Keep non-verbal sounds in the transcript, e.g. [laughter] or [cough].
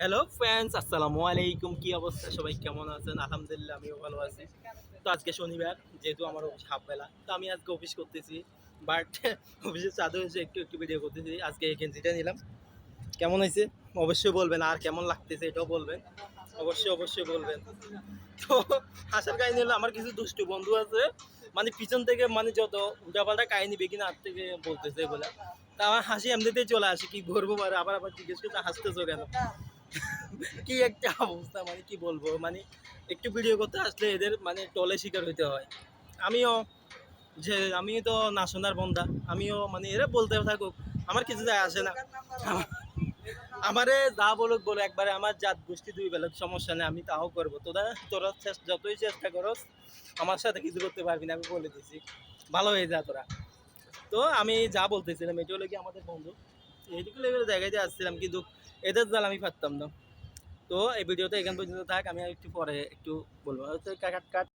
Hello friends আসসালামু আলাইকুম। কি অবস্থা? সবাই কেমন আছেন? আলহামদুলিল্লাহ, আমিও ভালো আছি। তো আজকে শনিবার, যেহেতু আমার অফিস হাফ বেলা তো আমি আজকে অফিস করতেছি। বাট [laughs] অফিসের চাঁদও হয়েছে একটু একটু ভিডিও করতেছি। আজকে এই গেঞ্জিটা নিলাম। কেমন হয়েছে? অবশ্যই বলবেন। আর কেমন লাগতেছে এটাও বলবেন। অবশ্যই অবশ্যই বলবেন। তো হাসার কাহিনী হলো, আমার কিছু দুষ্টু বন্ধু আছে। মানে পিছন থেকে মানে যত উল্টাপাল্টা কাহিনী বেগিনা হাত থেকে বলতেছে বলে তা আমার হাসি এমনিতেই চলে আসে। কি করব আবার আবার জিজ্ঞেস করতে হাসতেছো কেন? [laughs] কি একটা অবস্থা মানে কি বলব? মানে একটু ভিডিও করতে আসলে এদের মানে টলে শিকার হইতে হয়। আমিও যে আমি তো না শোনার বন্ধা, আমিও মানে এরা বলতে থাকুক, আমার কিছু যায় আসে না। আমারে যা বলুক বলো একবারে আমার জাত গোষ্ঠী দুই বেলা সমস্যা নেই, আমি তাও করব। তোরা তোরা যতই চেষ্টা করস, আমার সাথে কিছু করতে পারবি না, আমি বলে দিছি। ভালো হয়ে যা তোরা। তো আমি যা বলতেছিলাম, এটা হলো কি আমাদের বন্ধু এইটুকু লেভেলের জায়গায় আসছিলাম, কিন্তু এদের জাল আমি পারতাম না। তো এই ভিডিওটা এখান পর্যন্ত থাক, আমি একটু পরে একটু বলব। কাট কাট